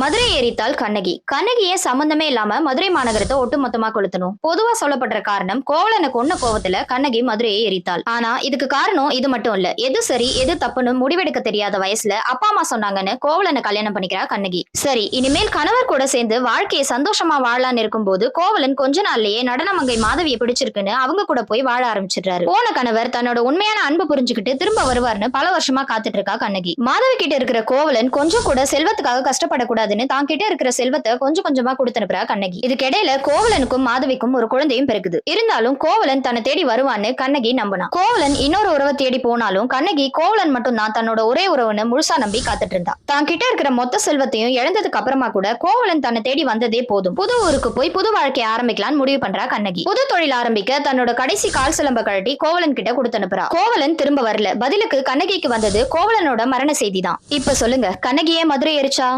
மதுரை ஏறித்தால் கண்ணகி. கண்ணகியை சம்பந்தமே இல்லாம மதுரை மாநகரத்தை ஒட்டுமொத்தமா கொளுத்தணும். பொதுவா சொல்லப்படுற காரணம் கோவலனை கொன்ன கோவத்துல கண்ணகி மதுரையை எரித்தாள் ஆனா இதுக்கு காரணம் இது மட்டும் இல்ல. எது சரி எது தப்புன்னு முடிவெடுக்க தெரியாத வயசுல அப்பா அம்மா சொன்னாங்கன்னு கோவலனை கல்யாணம் பண்ணிக்கிறா கண்ணகி. சரி இனிமேல் கணவர் கூட சேர்ந்து வாழ்க்கையை சந்தோஷமா வாழலான்னு இருக்கும்போது கோவலன் கொஞ்ச நாள்லயே நடனமங்கை மாதவியை பிடிச்சிருக்குன்னு அவங்க கூட போய் வாழ ஆரம்பிச்சிடுறாரு. போன கணவர் தன்னோட உண்மையான அன்பு புரிஞ்சுக்கிட்டு திரும்ப வருவார்னு பல வருஷமா காத்துட்டு இருக்கா கண்ணகி. மாதவி கிட்ட இருக்கிற கோவலன் கொஞ்சம் கூட செல்வத்துக்காக கஷ்டப்படக்கூடாது. கூடாதுன்னு தான் கிட்ட இருக்கிற செல்வத்தை கொஞ்சம் கொஞ்சமா கொடுத்தனுப்புறா கண்ணகி. இதுக்கிடையில கோவலனுக்கும் மாதவிக்கும் ஒரு குழந்தையும் பிறகுது இருந்தாலும் கோவலன் தன்னை தேடி வருவான்னு கண்ணகி நம்பினா. கோவலன் இன்னொரு உறவை தேடி போனாலும் கண்ணகி கோவலன் மட்டும் தான் தன்னோட ஒரே உறவுன்னு முழுசா நம்பி காத்துட்டு இருந்தா தான் கிட்ட இருக்கிற மொத்த செல்வத்தையும் இழந்ததுக்கு அப்புறமா கூட கோவலன் தன்னை தேடி வந்ததே போதும். புது ஊருக்கு போய் புது வாழ்க்கையை ஆரம்பிக்கலாம்னு முடிவு பண்றா கண்ணகி. புது தொழில் ஆரம்பிக்க தன்னோட கடைசி கால் சிலம்ப கழட்டி கோவலன் கிட்ட கொடுத்து அனுப்புறா கோவலன் திரும்ப வரல. பதிலுக்கு கண்ணகிக்கு வந்தது கோவலனோட மரண செய்தி தான் இப்ப சொல்லுங்க கண்ணகியே மதுரை எரிச்சா